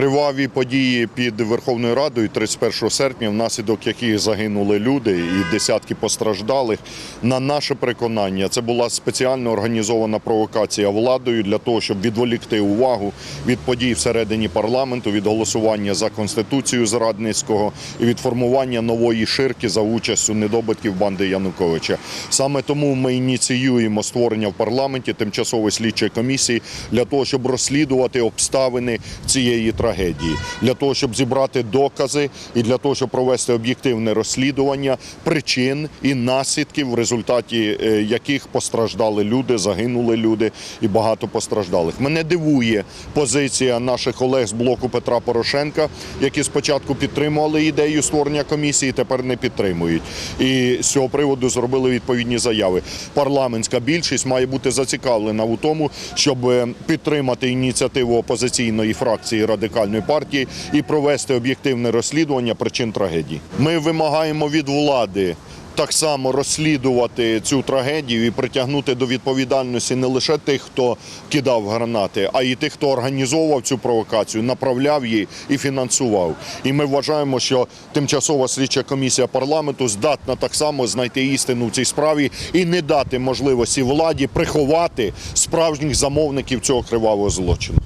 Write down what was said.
Криваві події під Верховною Радою 31 серпня, внаслідок яких загинули люди і десятки постраждалих. На наше переконання, це була спеціально організована провокація владою для того, щоб відволікти увагу від подій всередині парламенту, від голосування за конституцію зрадницького і від формування нової ширки за участю недобитків банди Януковича. Саме тому ми ініціюємо створення в парламенті тимчасової слідчої комісії для того, щоб розслідувати обставини цієї трагедії, для того, щоб зібрати докази і для того, щоб провести об'єктивне розслідування причин і наслідків, в результаті е, яких постраждали люди, загинули люди і багато постраждалих. Мене дивує позиція наших колег з блоку Петра Порошенка, які спочатку підтримували ідею створення комісії, тепер не підтримують. І з цього приводу зробили відповідні заяви. Парламентська більшість має бути зацікавлена у тому, щоб е, підтримати ініціативу опозиційної фракції радикальної партії і провести об'єктивне розслідування причин трагедії. Ми вимагаємо від влади. Так само розслідувати цю трагедію і притягнути до відповідальності не лише тих, хто кидав гранати, а й тих, хто організовував цю провокацію, направляв її і фінансував. І ми вважаємо, що тимчасова слідча комісія парламенту здатна так само знайти істину в цій справі і не дати можливості владі приховати справжніх замовників цього кривавого злочину.